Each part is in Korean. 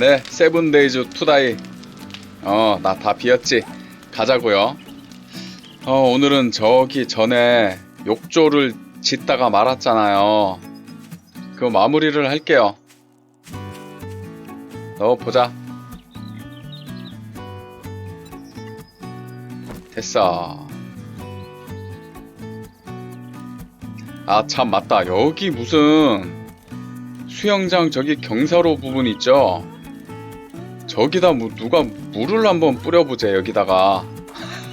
네, 세븐데이즈 투다이. 어, 나 다 비었지. 가자고요. 어, 오늘은 저기 전에 욕조를 짓다가 말았잖아요. 그 마무리를 할게요. 넣어 보자. 됐어. 아, 참, 맞다. 여기 무슨 수영장 저기 경사로 부분 있죠? 저기다 뭐 누가 물을 한번 뿌려보자, 여기다가.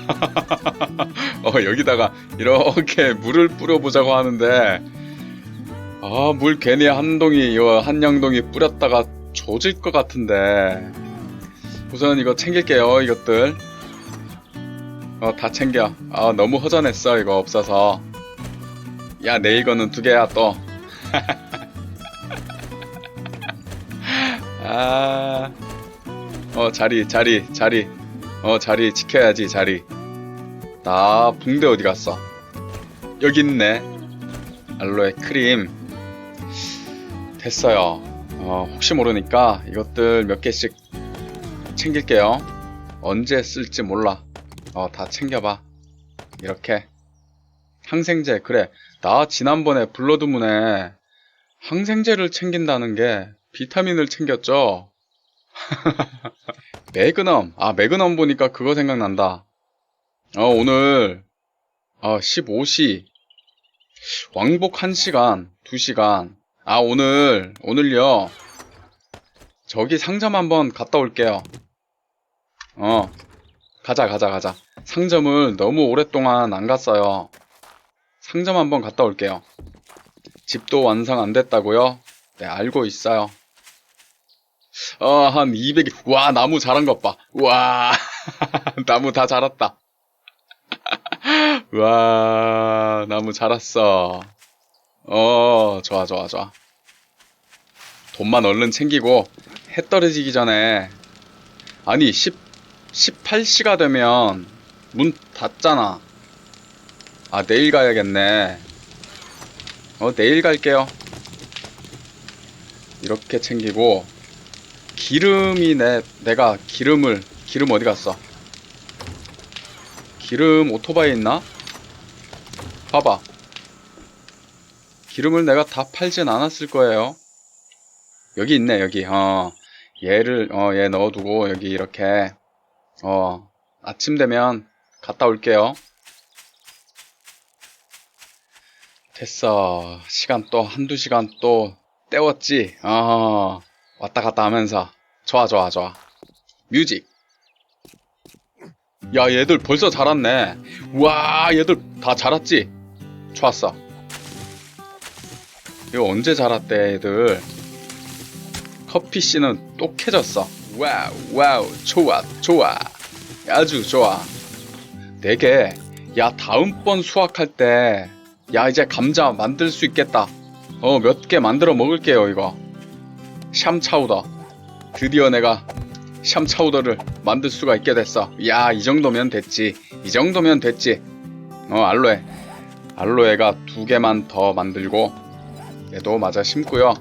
어, 여기다가 이렇게 물을 뿌려보자고 하는데, 아, 물 괜히 한 동이, 이거 한 양동이 뿌렸다가 조질 것 같은데. 우선 이거 챙길게요, 이것들. 어, 다 챙겨. 아, 너무 허전했어, 이거 없어서. 야, 내 이거는 두 개야, 또. 아, 어, 자리, 자리, 자리. 어, 자리 지켜야지, 자리. 나, 붕대 어디 갔어? 여기 있네. 알로에 크림. 됐어요. 어, 혹시 모르니까 이것들 몇 개씩 챙길게요. 언제 쓸지 몰라. 어, 다 챙겨봐. 이렇게. 항생제, 그래. 나 지난번에 블러드문에 항생제를 챙긴다는 게 비타민을 챙겼죠? 매그넘. 아, 매그넘 보니까 그거 생각난다. 어, 오늘, 어, 15시. 왕복 1시간, 2시간. 아, 오늘, 오늘요. 저기 상점 한번 갔다 올게요. 어, 가자, 가자, 가자. 상점을 너무 오랫동안 안 갔어요. 상점 한번 갔다 올게요. 집도 완성 안 됐다고요? 네, 알고 있어요. 어, 한 200, 와, 나무 자란 것 봐. 와, 나무 다 자랐다. 와, 나무 자랐어. 어, 좋아, 좋아, 좋아. 돈만 얼른 챙기고, 해 떨어지기 전에, 아니, 10, 18시가 되면, 문 닫잖아. 아, 내일 가야겠네. 어, 내일 갈게요. 이렇게 챙기고, 기름이 내, 내가 기름을, 기름 어디 갔어? 기름 오토바이 있나? 봐봐. 기름을 내가 다 팔진 않았을 거예요. 여기 있네, 여기. 어, 얘를, 어, 얘 넣어두고, 여기 이렇게, 어, 아침 되면 갔다 올게요. 됐어. 시간 또 한두 시간 또 때웠지. 어, 왔다 갔다 하면서. 좋아, 좋아, 좋아. 뮤직. 야, 얘들 벌써 자랐네. 우와, 얘들 다 자랐지? 좋았어. 이거 언제 자랐대, 얘들. 커피 씨는 똑해졌어. 와우, 와우, 좋아, 좋아. 아주 좋아. 네개 야, 다음번 수확할 때, 야, 이제 감자 만들 수 있겠다. 어, 몇 개 만들어 먹을게요, 이거. 샴차우더. 드디어 내가 샴차우더를 만들 수가 있게 됐어. 야, 이 정도면 됐지. 이 정도면 됐지. 어, 알로에. 알로에가 두 개만 더 만들고, 얘도 맞아 심고요.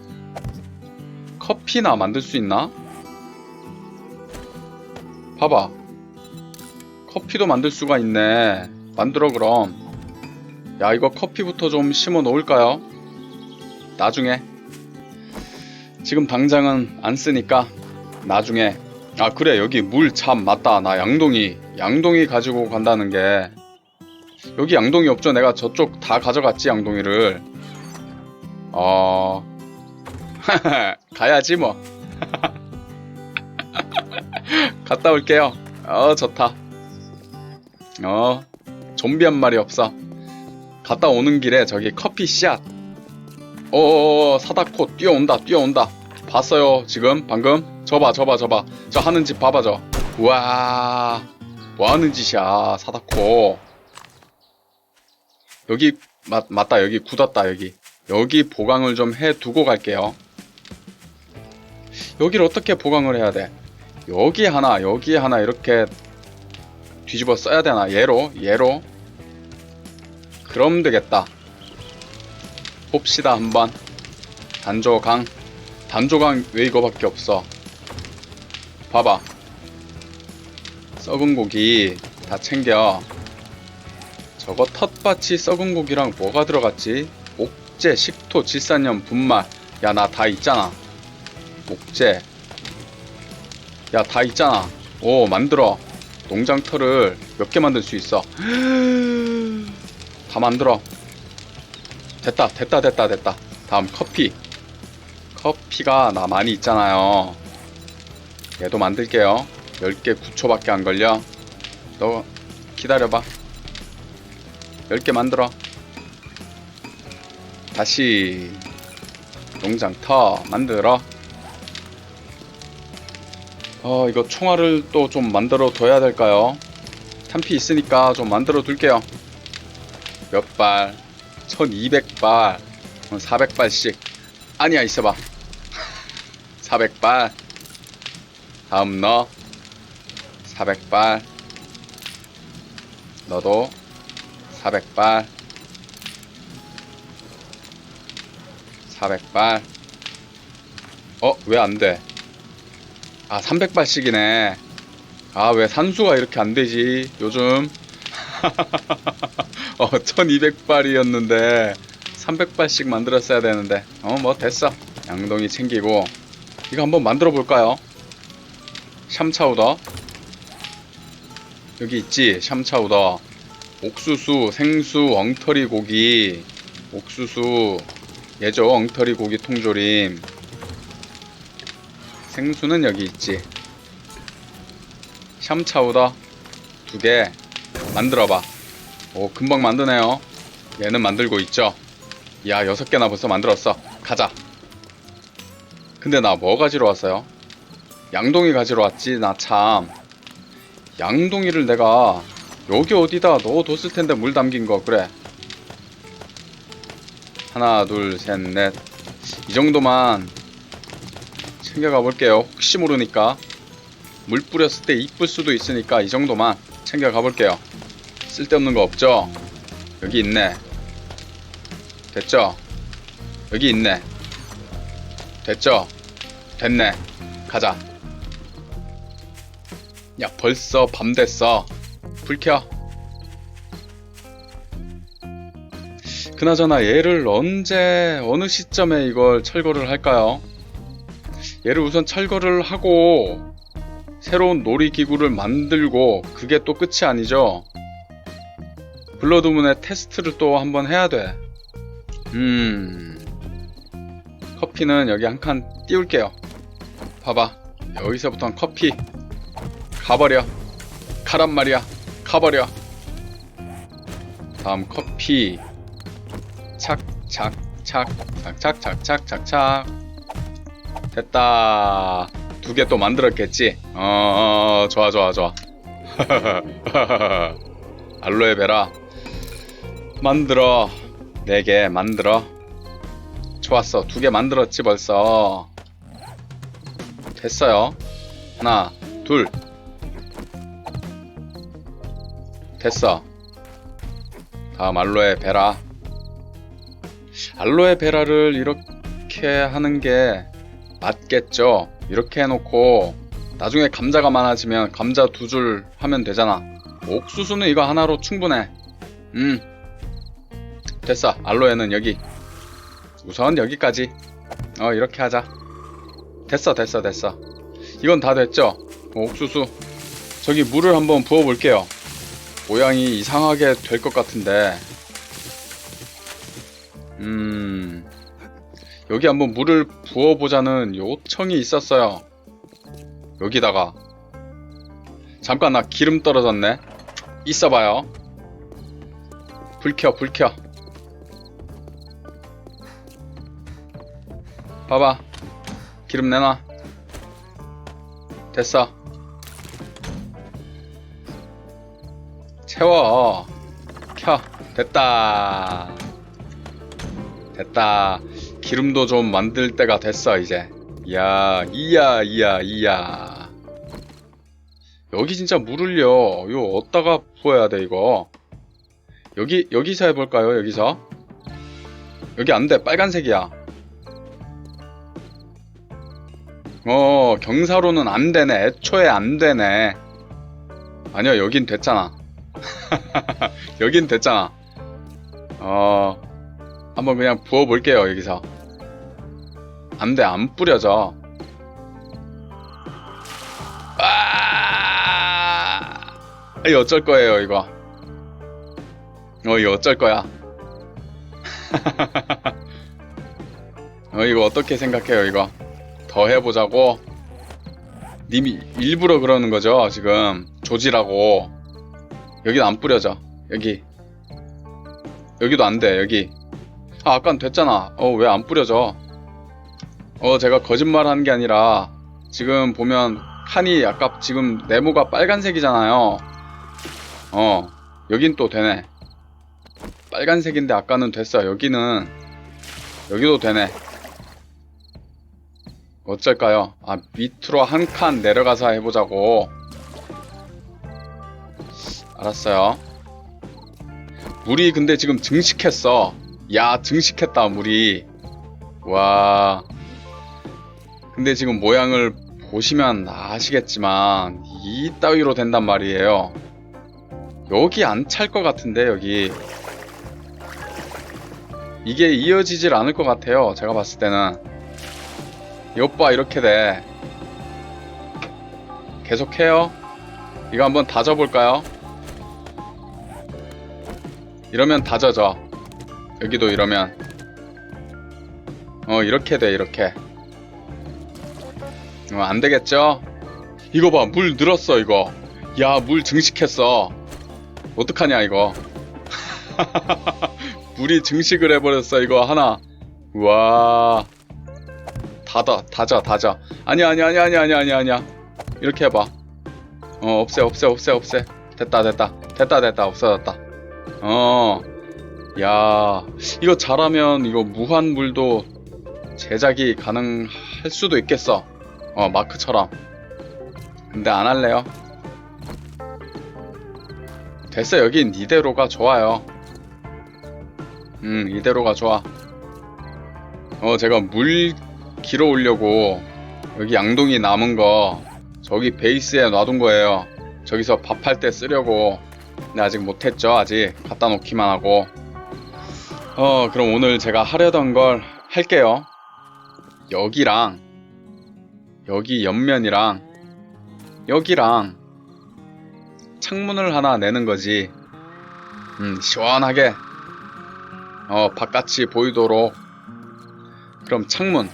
커피나 만들 수 있나? 봐봐. 커피도 만들 수가 있네. 만들어, 그럼. 야, 이거 커피부터 좀 심어 놓을까요? 나중에. 지금 당장은 안 쓰니까, 나중에. 아, 그래, 여기 물 참 맞다. 나 양동이, 양동이 가지고 간다는 게. 여기 양동이 없죠? 내가 저쪽 다 가져갔지, 양동이를. 어, 가야지 뭐. 갔다 올게요. 어, 좋다. 어, 좀비 한 마리 없어. 갔다 오는 길에 저기 커피 샷. 어어 어, 사다코 뛰어온다, 뛰어온다. 봤어요, 지금, 방금? 저봐, 저봐, 저봐. 저 하는 집 봐봐, 저. 우와, 뭐 하는 짓이야, 사다코. 여기, 맞, 맞다, 여기 굳었다, 여기. 여기 보강을 좀 해 두고 갈게요. 여기를 어떻게 보강을 해야 돼? 여기 하나, 여기 하나 이렇게 뒤집어 써야 되나? 얘로, 얘로. 그럼 되겠다. 봅시다, 한번. 단조강. 단조강 왜 이거밖에 없어? 봐봐. 썩은 고기 다 챙겨. 저거 텃밭이 썩은 고기랑 뭐가 들어갔지? 목재, 식토, 질산염, 분말. 야, 나 다 있잖아. 목재. 야, 다 있잖아. 오, 만들어. 농장터를 몇 개 만들 수 있어. 다 만들어. 됐다, 됐다, 됐다, 됐다. 다음 커피. 커피가 나 많이 있잖아요. 얘도 만들게요. 10개 9초밖에 안 걸려. 너 기다려봐. 10개 만들어. 다시 농장터 만들어. 어, 이거 총알을 또 좀 만들어 둬야 될까요? 탄피 있으니까 좀 만들어 둘게요. 몇 발? 1200발. 400발씩. 아니야, 있어봐. 400발. 다음 너. 400발. 너도 400발. 400발. 어, 왜 안 돼? 아, 300발씩이네. 아, 왜 산수가 이렇게 안 되지? 요즘. 어, 1200발이었는데, 300발씩 만들었어야 되는데. 어, 뭐, 됐어. 양동이 챙기고. 이거 한번 만들어 볼까요? 샴차우더. 여기 있지? 샴차우더. 옥수수, 생수, 엉터리 고기. 옥수수. 예죠? 엉터리 고기 통조림. 생수는 여기 있지. 샴차우더 두 개 만들어봐. 오, 금방 만드네요. 얘는 만들고 있죠. 야, 여섯 개나 벌써 만들었어. 가자. 근데 나 뭐 가지러 왔어요? 양동이 가지러 왔지, 나 참. 양동이를 내가 여기 어디다 넣어뒀을 텐데 물 담긴 거, 그래. 하나, 둘, 셋, 넷. 이 정도만 챙겨가 볼게요. 혹시 모르니까. 물 뿌렸을 때 이쁠 수도 있으니까 이 정도만 챙겨가 볼게요. 쓸데없는 거 없죠? 여기 있네. 됐죠? 여기 있네. 됐죠? 됐네. 가자. 야, 벌써 밤 됐어. 불 켜. 그나저나 얘를 언제, 어느 시점에 이걸 철거를 할까요? 얘를 우선 철거를 하고 새로운 놀이기구를 만들고 그게 또 끝이 아니죠. 블러드문의 테스트를 또 한번 해야 돼. 음. 커피는 여기 한 칸 띄울게요. 봐봐. 여기서부터는 커피. 가버려. 가란 말이야. 가버려. 다음 커피. 착, 착, 착, 착, 착, 착, 착, 착, 착. 됐다. 두 개 또 만들었겠지? 어, 어, 좋아, 좋아, 좋아. 알로에 베라. 만들어. 네 개 만들어. 좋았어. 두 개 만들었지, 벌써. 됐어요. 하나, 둘. 됐어. 다음 알로에 베라. 알로에 베라를 이렇게 하는 게 맞겠죠. 이렇게 해놓고 나중에 감자가 많아지면 감자 두 줄 하면 되잖아. 옥수수는 이거 하나로 충분해. 음. 됐어. 알로에는 여기. 우선 여기까지. 어, 이렇게 하자. 됐어, 됐어, 됐어. 이건 다 됐죠? 어, 옥수수. 저기 물을 한번 부어 볼게요. 모양이 이상하게 될 것 같은데. 음. 여기 한번 물을 부어 보자는 요청이 있었어요. 여기다가. 잠깐 나 기름 떨어졌네. 있어봐요. 불 켜, 불 켜. 봐봐. 기름 내놔. 됐어. 채워. 켜. 됐다. 됐다. 기름도 좀 만들 때가 됐어, 이제. 이야, 이야, 이야, 이야. 여기 진짜 물을요. 이거 어디다가 부어야 돼, 이거. 여기, 여기서 해볼까요, 여기서? 여기 안 돼, 빨간색이야. 어, 경사로는 안 되네. 애초에 안 되네. 아니요, 여긴 됐잖아. 여긴 됐잖아. 어, 한번 그냥 부어볼게요, 여기서. 안 돼, 안 뿌려져. 아! 이 어쩔 거예요, 이거. 어, 이거 어쩔 거야. 어, 이거 어떻게 생각해요, 이거? 더 해보자고? 님이 일부러 그러는 거죠, 지금. 조지라고. 여긴 안 뿌려져. 여기. 여기도 안 돼, 여기. 아, 아깐 됐잖아. 어, 왜 안 뿌려져? 어, 제가 거짓말 하는 게 아니라, 지금 보면, 칸이 아까 지금 네모가 빨간색이잖아요. 어, 여긴 또 되네. 빨간색인데 아까는 됐어. 여기는, 여기도 되네. 어쩔까요? 아, 밑으로 한 칸 내려가서 해보자고. 알았어요. 물이 근데 지금 증식했어. 야, 증식했다, 물이. 와. 근데 지금 모양을 보시면 아시겠지만, 이 따위로 된단 말이에요. 여기 안 찰 것 같은데, 여기. 이게 이어지질 않을 것 같아요. 제가 봤을 때는. 이오빠 이렇게 돼. 계속해요. 이거 한번 다져볼까요? 이러면 다져져. 여기도 이러면. 어, 이렇게 돼, 이렇게. 어, 안 되겠죠? 이거 봐, 물 늘었어, 이거. 야, 물 증식했어. 어떡하냐, 이거. 물이 증식을 해버렸어, 이거 하나. 우와. 닫아, 닫아, 닫아. 아니야, 아니야, 아니야, 아니야, 아니야, 아니야, 아니야. 이렇게 해봐. 어, 없애, 없애, 없애, 없애. 됐다, 됐다. 됐다, 됐다. 없어졌다. 어, 야, 이거 잘하면 이거 무한물도 제작이 가능할 수도 있겠어. 어, 마크처럼. 근데 안 할래요. 됐어, 여긴 이대로가 좋아요. 음, 이대로가 좋아. 어, 제가 물 길어 오려고 여기 양동이 남은 거 저기 베이스에 놔둔 거예요. 저기서 밥할 때 쓰려고. 근데 아직 못했죠. 아직 갖다 놓기만 하고. 어, 그럼 오늘 제가 하려던 걸 할게요. 여기랑 여기 옆면이랑 여기랑 창문을 하나 내는 거지. 음, 시원하게 어, 바깥이 보이도록 그럼 창문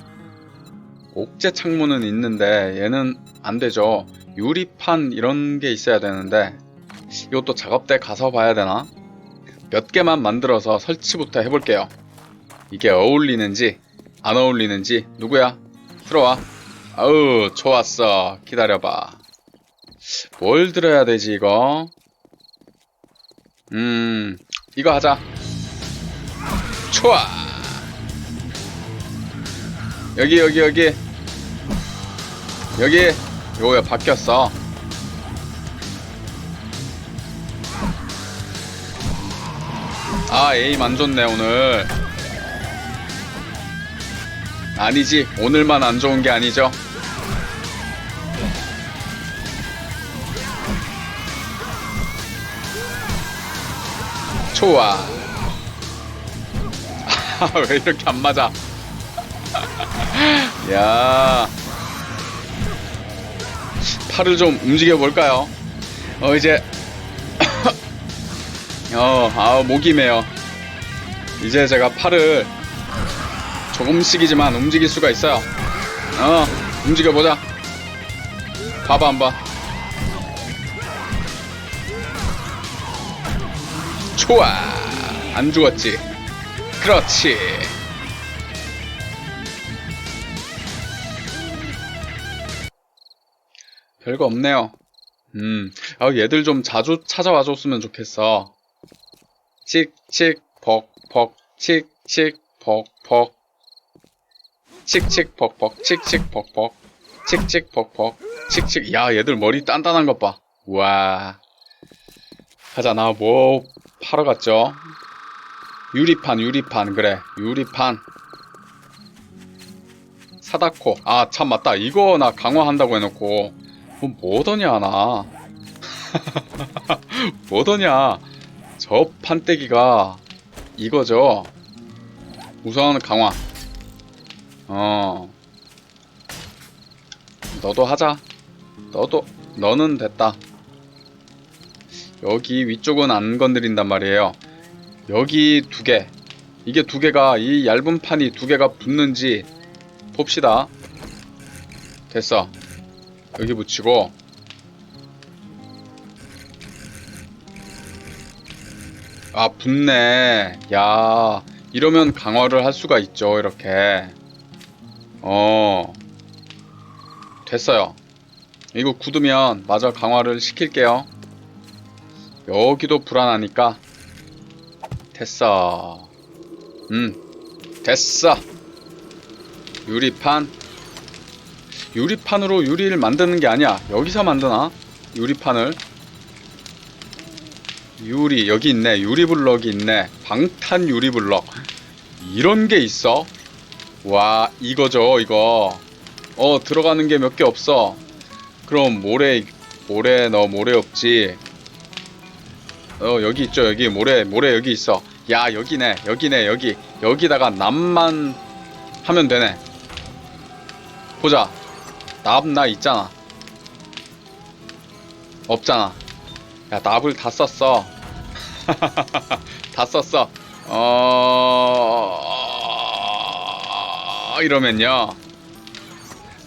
옥제 창문은 있는데 얘는 안 되죠. 유리판 이런 게 있어야 되는데 이것도 작업대 가서 봐야 되나? 몇 개만 만들어서 설치부터 해볼게요. 이게 어울리는지 안 어울리는지 누구야? 들어와. 아우 좋았어. 기다려봐. 뭘 들어야 되지 이거? 음 이거 하자. 좋아. 여기 여기 여기 여기 요거 바뀌었어. 아 에임 안 좋네 오늘. 아니지 오늘만 안 좋은 게 아니죠. 좋아. 아, 왜 이렇게 안 맞아? 야. 팔을 좀 움직여 볼까요? 어, 이제. 어, 아, 목이 메요. 이제 제가 팔을 조금씩이지만 움직일 수가 있어요. 어, 움직여 보자. 봐봐, 한번. 좋아. 안 죽었지. 그렇지. 별거 없네요. 음, 아, 얘들 좀 자주 찾아와 줬으면 좋겠어. 칙, 칙, 벅, 벅, 칙, 칙, 벅, 벅. 칙, 칙, 벅, 벅, 칙, 칙, 벅, 벅. 칙, 칙, 벅, 벅. 칙, 칙. 야, 얘들 머리 단단한 것 봐. 우와. 가자, 나 뭐 팔아 갔죠? 유리판, 유리판. 그래, 유리판. 사다코. 아, 참, 맞다. 이거 나 강화한다고 해놓고. 뭐, 뭐더냐, 나. 뭐더냐. 저 판때기가 이거죠. 우선 강화. 어. 너도 하자. 너도, 너는 됐다. 여기 위쪽은 안 건드린단 말이에요. 여기 두 개. 이게 두 개가, 이 얇은 판이 두 개가 붙는지 봅시다. 됐어. 여기 붙이고. 아, 붙네. 야, 이러면 강화를 할 수가 있죠, 이렇게. 어. 됐어요. 이거 굳으면 마저 강화를 시킬게요. 여기도 불안하니까. 됐어. 음, 됐어. 유리판. 유리판으로 유리를 만드는 게 아니야. 여기서 만드나? 유리판을. 유리, 여기 있네. 유리 블럭이 있네. 방탄 유리 블럭. 이런 게 있어? 와, 이거죠, 이거. 어, 들어가는 게 몇 개 없어. 그럼 모래, 모래, 너 모래 없지? 어, 여기 있죠, 여기. 모래, 모래 여기 있어. 야, 여기네, 여기네, 여기. 여기다가 납만 하면 되네. 보자. 납나 있잖아. 없잖아. 야, 납을 다 썼어. 다 썼어. 어... 이러면요.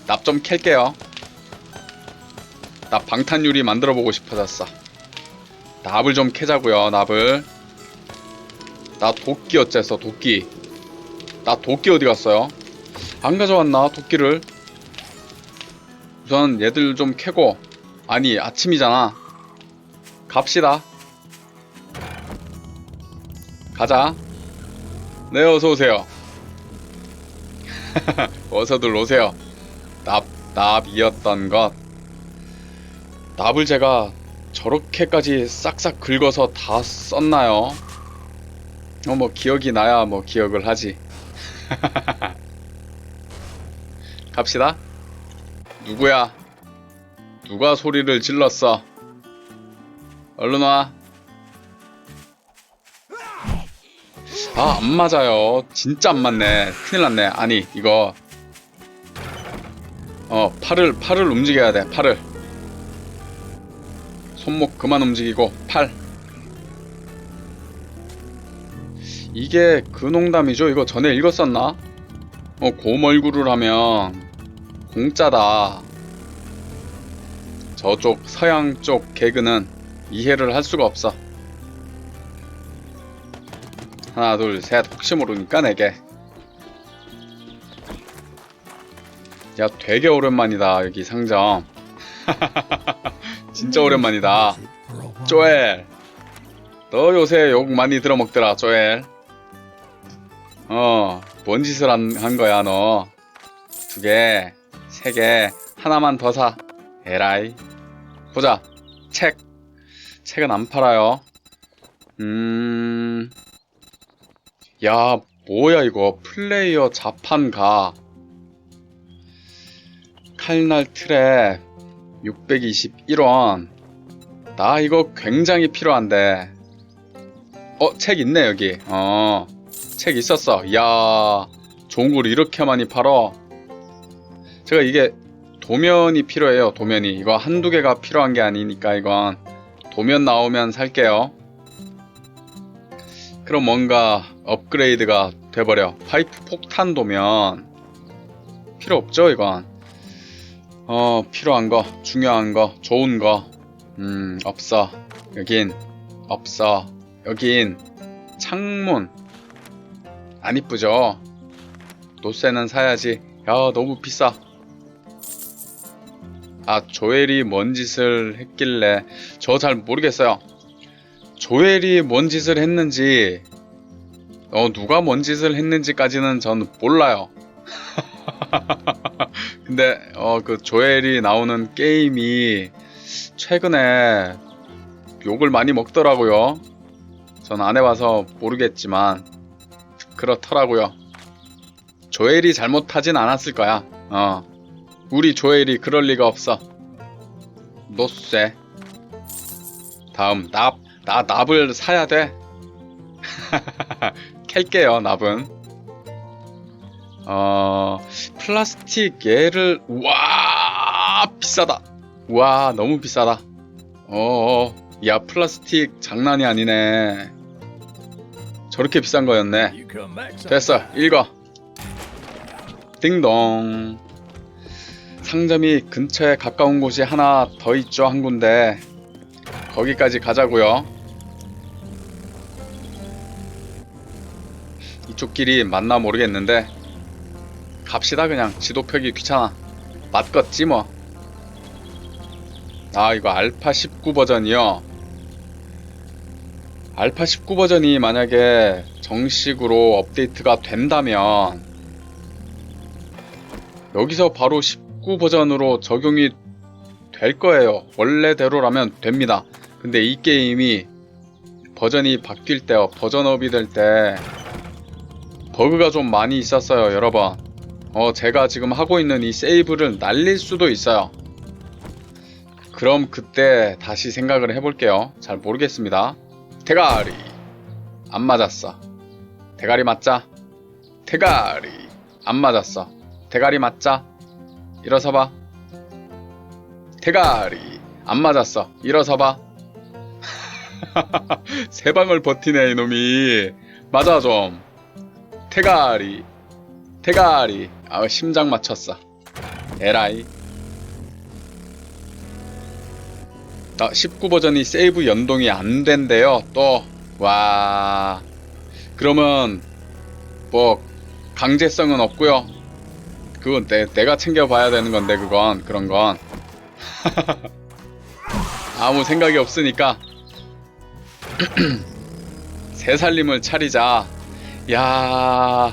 납 좀 캘게요. 나 방탄유리 만들어 보고 싶어졌어. 납을 좀 캐자고요, 납을. 나 도끼 어째서 도끼. 나 도끼 어디 갔어요? 안 가져왔나, 도끼를? 우선 얘들 좀 캐고. 아니, 아침이잖아. 갑시다. 가자. 네, 어서오세요. 어서들 오세요. 납, 납이었던 것. 납을 제가 저렇게까지 싹싹 긁어서 다 썼나요? 어, 뭐, 기억이 나야 뭐 기억을 하지. 갑시다. 누구야? 누가 소리를 질렀어? 얼른 와. 아, 안 맞아요. 진짜 안 맞네. 큰일 났네. 아니, 이거. 어, 팔을, 팔을 움직여야 돼. 팔을. 손목 그만 움직이고, 팔. 이게 그 농담이죠? 이거 전에 읽었었나? 어, 곰얼굴을 하면 공짜다. 저쪽 서양 쪽 개그는 이해를 할 수가 없어. 하나, 둘, 셋. 혹시 모르니까 내게. 야, 되게 오랜만이다. 여기 상점. 진짜 오랜만이다. 쪼엘. 너 요새 욕 많이 들어먹더라, 쪼엘. 어, 뭔 짓을 한, 한 거야, 너. 두 개, 세 개, 하나만 더 사. 에라이. 보자. 책. 책은 안 팔아요. 음. 야, 뭐야, 이거. 플레이어 자판가. 칼날 트랩. 621원. 나 이거 굉장히 필요한데. 어, 책 있네, 여기. 어. 책 있었어. 좋은 걸 이렇게 많이 팔어. 제가 이게 도면이 필요해요. 도면이. 이거 한두 개가 필요한 게 아니니까 이건 도면 나오면 살게요. 그럼 뭔가 업그레이드가 돼버려. 파이프 폭탄 도면 필요 없죠, 이건. 어, 필요한 거, 중요한 거, 좋은 거. 음, 없어. 여긴 없어. 여긴 창문. 안 이쁘죠? 노쇠는 사야지. 야, 너무 비싸. 아, 조엘이 뭔 짓을 했길래 저 잘 모르겠어요. 조엘이 뭔 짓을 했는지 어, 누가 뭔 짓을 했는지까지는 저는 몰라요. 근데 어, 그 조엘이 나오는 게임이 최근에 욕을 많이 먹더라고요. 전 안 해봐서 모르겠지만 그렇더라고요. 조엘이 잘못하진 않았을 거야. 어. 우리 조엘이 그럴 리가 없어. 노쇠. 다음 납. 나 납을 사야 돼. 캘게요, 납은. 어, 플라스틱 얘를 우와 비싸다. 우와 너무 비싸다. 어, 야 플라스틱 장난이 아니네. 저렇게 비싼 거였네. 됐어, 읽어. 띵동. 상점이 근처에 가까운 곳이 하나 더 있죠, 한 군데. 거기까지 가자고요. 이쪽 길이 맞나 모르겠는데 갑시다 그냥 지도 펴기 귀찮아 맞겠지 뭐. 아 이거 알파 19 버전이요. 알파 19 버전이 만약에 정식으로 업데이트가 된다면 여기서 바로 19 버전으로 적용이 될 거예요. 원래대로라면 됩니다. 근데 이 게임이 버전이 바뀔 때요. 버전업이 될 때 버그가 좀 많이 있었어요, 여러분. 어, 제가 지금 하고 있는 이 세이브를 날릴 수도 있어요. 그럼 그때 다시 생각을 해볼게요. 잘 모르겠습니다. 대가리. 안 맞았어. 대가리 맞자. 대가리. 안 맞았어. 대가리 맞자. 일어서 봐. 대가리. 안 맞았어. 일어서 봐. 세 방을 버티네, 이놈이. 맞아, 좀. 대가리. 대가리. 아, 심장 맞췄어. 에라이. 나 19 버전이 세이브 연동이 안 된대요. 또, 와. 그러면, 뭐, 강제성은 없고요 그건 내, 내가 챙겨봐야 되는 건데, 그건, 그런 건. 아무 생각이 없으니까. 새 살림을 차리자. 야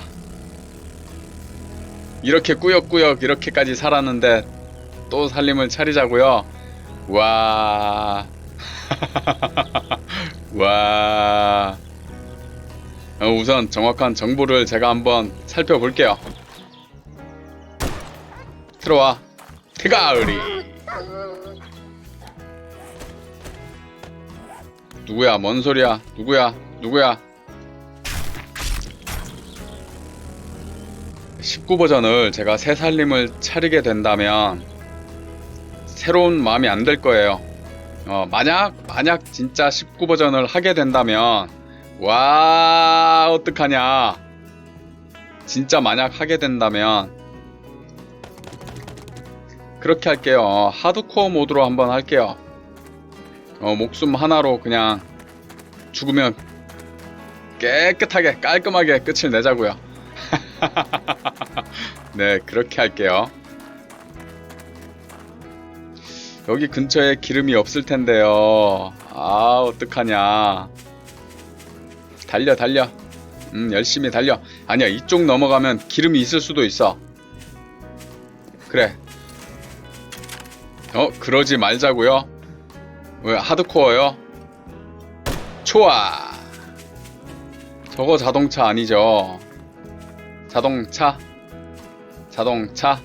이렇게 꾸역꾸역 이렇게까지 살았는데 또 살림을 차리자고요. 와. 와. 어, 우선 정확한 정보를 제가 한번 살펴볼게요. 들어와. 대가리. 누구야? 뭔 소리야? 누구야? 누구야? 19버전을 제가 새 살림을 차리게 된다면 새로운 마음이 안들 거예요. 어, 만약 만약 진짜 19버전을 하게 된다면 와 어떡하냐? 진짜 만약 하게 된다면 그렇게 할게요. 어, 하드코어 모드로 한번 할게요. 어, 목숨 하나로 그냥 죽으면 깨끗하게 깔끔하게 끝을 내자고요. 네, 그렇게 할게요. 여기 근처에 기름이 없을 텐데요. 아, 어떡하냐. 달려, 달려. 음, 열심히 달려. 아니야, 이쪽 넘어가면 기름이 있을 수도 있어. 그래. 어, 그러지 말자고요. 왜 하드코어요? 좋아. 저거 자동차 아니죠? 자동차? 자동차?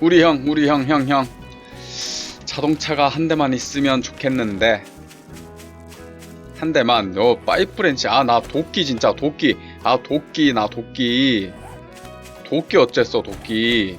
우리 형 우리 형 형 형. 자동차가 한 대만 있으면 좋겠는데. 한 대만. 요 파이프 렌치. 아 나 도끼 진짜 도끼. 아 도끼 나 도끼. 도끼 어쨌어 도끼